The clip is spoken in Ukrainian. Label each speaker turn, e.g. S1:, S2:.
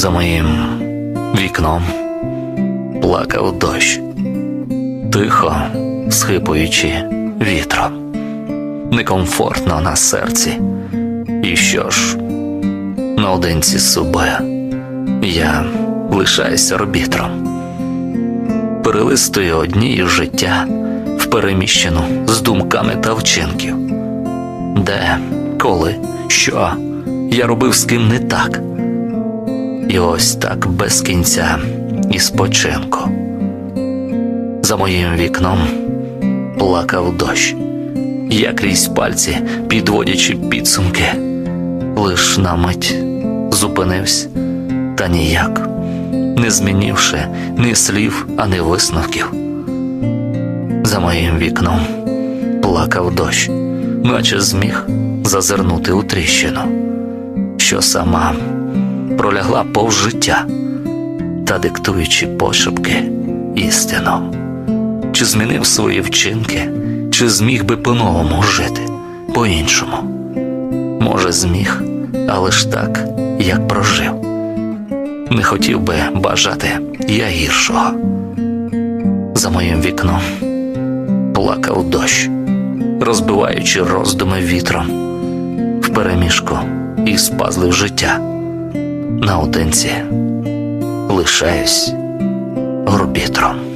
S1: За моїм вікном плакав дощ, тихо схипуючи вітром, некомфортно на серці. І що ж, наодинці з собою я лишаюся арбітром. Перелистую одні життя впереміщену з думками та вчинків. Де, коли, що я робив з ким не так. І ось так без кінця і спочинку. За моїм вікном плакав дощ, я крізь пальці, підводячи підсумки, лиш на мить зупинився, та ніяк, не змінивши ні слів, ані висновків. За моїм вікном плакав дощ, наче зміг зазирнути у тріщину, що сама пролягла повз життя та диктуючи пошепки істину. Чи змінив свої вчинки, чи зміг би по-новому жити, по-іншому? Може, зміг, але ж так, як прожив. Не хотів би бажати я гіршого. За моїм вікном плакав дощ, розбиваючи роздуми вітром, впереміжку і спазлив життя. Наодинці лишаюсь орбітром.